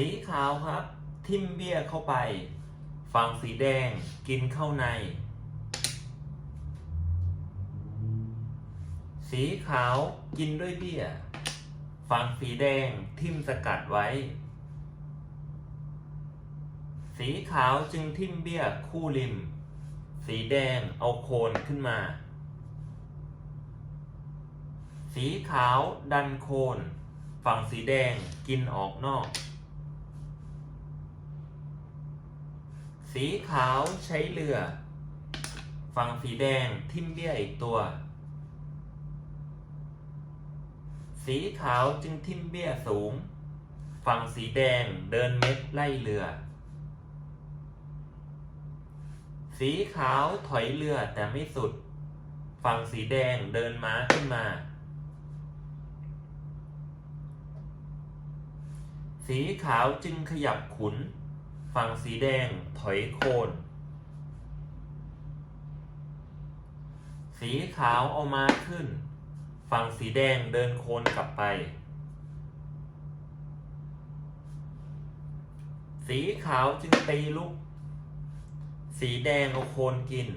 สีขาวครับ ทิมเบี้ยเข้าไป ฝั่งสีแดงกินเข้าใน สีขาวกินด้วยเบี้ย ฝั่งสีแดงทิมสกัดไว้ สีขาวจึงทิมเบี้ยคู่ริม สีแดงเอาโคนขึ้นมา สีขาวดันโคน ฝั่งสีแดงกินออกนอก สีขาวใช้เรือ ฝั่งสีแดงทิมเบี้ยอีกตัว สีขาวจึงทิมเบี้ยสูง ฝั่งสีแดงเดินเม็ดไล่เรือ สีขาวถอยเรือแต่ไม่สุด ฝั่งสีแดงเดินม้าขึ้นมา สีขาวจึงขยับขุน ฝั่งสีแดงถอยโคน สีขาวเอามาขึ้น ฝั่งสีแดงเดินโคนกลับไป สีขาวจึงตีลุก สีแดงเอาโคนกิน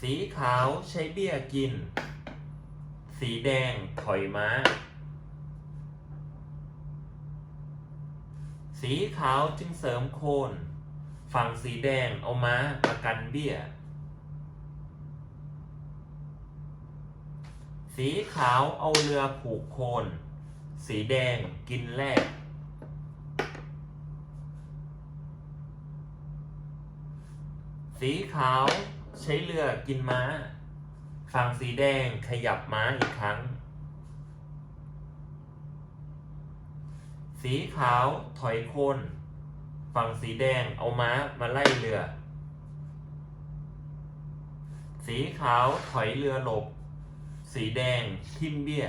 สีขาวใช้เบี้ยกิน สีแดงถอยม้า สีขาวจึงเสริมโคน ฝั่งสีแดงเอาม้าประกันเบี้ย สีขาวเอาเรือผูกโคน สีแดงกินแรก สีขาวใช้เรือกินม้า ฝั่งสีแดงขยับม้าอีกครั้ง สีขาวถอยโคนฝั่งสีแดงเอาม้ามาไล่เรือ สีขาวถอยเรือหลบ สีแดงทิมเบี้ย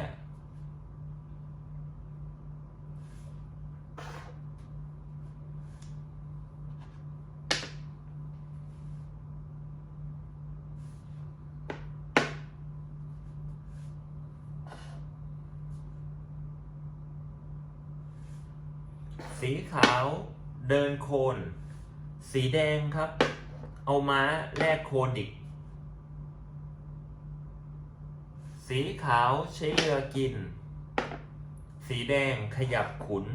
สีขาวเดินโคน สีแดงครับ เอาม้าแลกโคนอีก สีขาวใช้เรือกิน สีแดงขยับขุน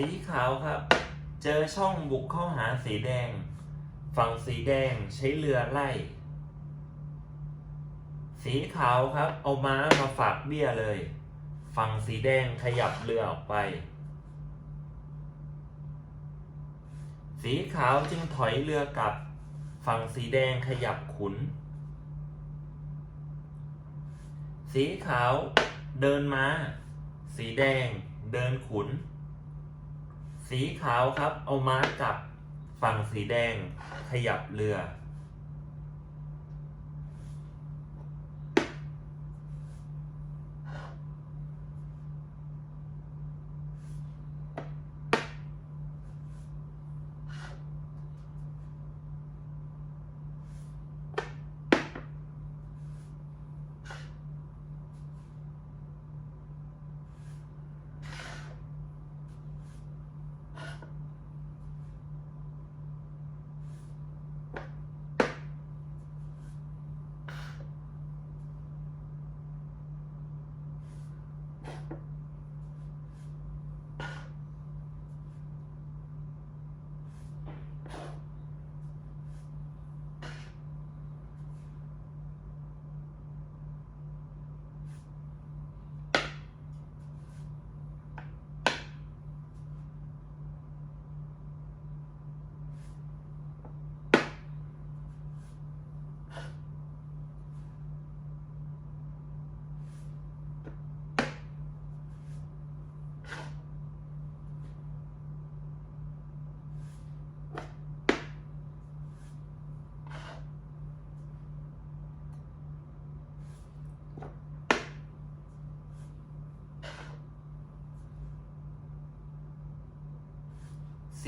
สีขาวครับ เจอช่องบุกเข้าหาสีแดง ฝั่งสีแดงใช้เรือไล่ สีขาวครับ เอาม้ามาฝากเบี้ยเลย ฝั่งสีแดงขยับเรือออกไป สีขาวจึงถอยเรือกลับ ฝั่งสีแดงขยับขุน สีขาวเดินม้า สีแดงเดินขุน สีขาวครับ เอาม้าจับฝั่งสีแดงขยับเรือ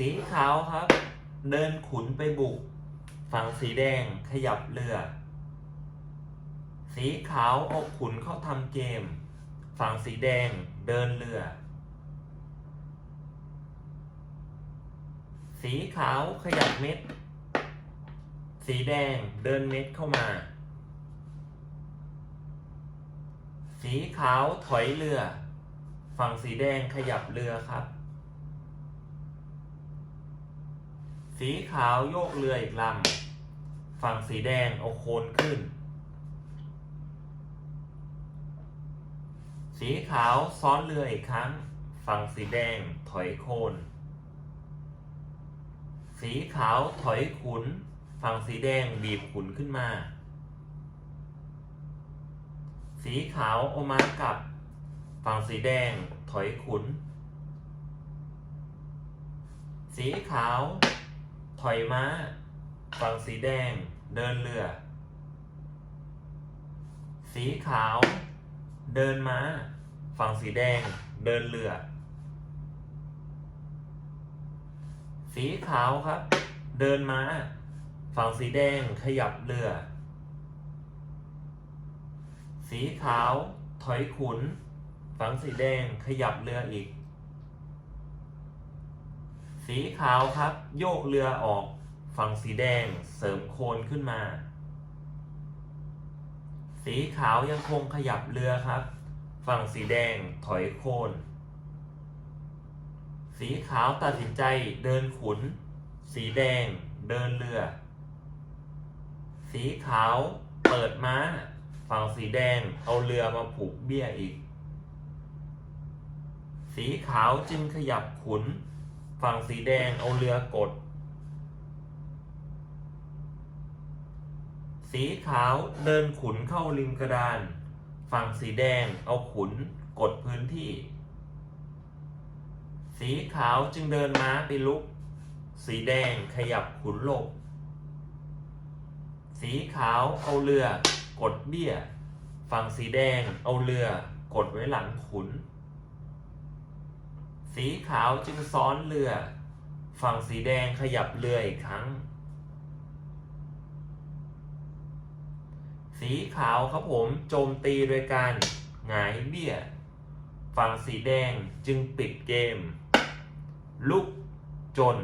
สีขาวครับ เดินขุนไปบุก ฝั่งสีแดงขยับเรือ สีขาวเอาขุนเข้าทำเกม ฝั่งสีแดงเดินเรือ สีขาวขยับเม็ด สีแดงเดินเม็ดเข้ามา สีขาวถอยเรือ ฝั่งสีแดงขยับเรือครับ สีขาวโยกเรืออีกลำ ฝั่งสีแดงเอาโคนขึ้น สีขาวซ้อนเรืออีกครั้ง ฝั่งสีแดงถอยโคน สีขาวถอยขุน ฝั่งสีแดงบีบขุนขึ้นมา สีขาวเอาม้ากลับ ฝั่งสีแดงถอยขุน สีขาว ถอยม้า ฝั่งสีแดง เดินเรือ สีขาว เดินม้า ฝั่งสีแดง เดินเรือ สีขาวครับ เดินม้า ฝั่งสีแดงขยับเรือ สีขาว ถอยขุน ฝั่งสีแดงขยับเรืออีก สีขาวครับ โยกเรือออกฝั่งสีแดงเสริมโคนขึ้นมา สีขาวยังคงขยับเรือครับ ฝั่งสีแดงถอยโคน สีขาวตัดสินใจเดินขุน สีแดงเดินเรือ สีขาวเปิดม้า ฝั่งสีแดงเอาเรือมาผูกเบี้ยอีก สีขาวจึงขยับขุน ฝั่งสีแดงเอาเรือกด สีขาวเดินขุนเข้าริมกระดาน ฝั่งสีแดงเอาขุนกดพื้นที่ สีขาวจึงเดินม้าไปลุก สีแดงขยับขุนหลบ สีขาวเอาเรือกดเบี้ย ฝั่งสีแดงเอาเรือกดไว้หลังขุน สีขาวจึงซ้อนเรือ ฝั่งสีแดงขยับเรืออีกครั้ง สีขาวครับผมโจมตีโดยการหงายเบี้ย ฝั่งสีแดงจึงปิดเกม ลุกจน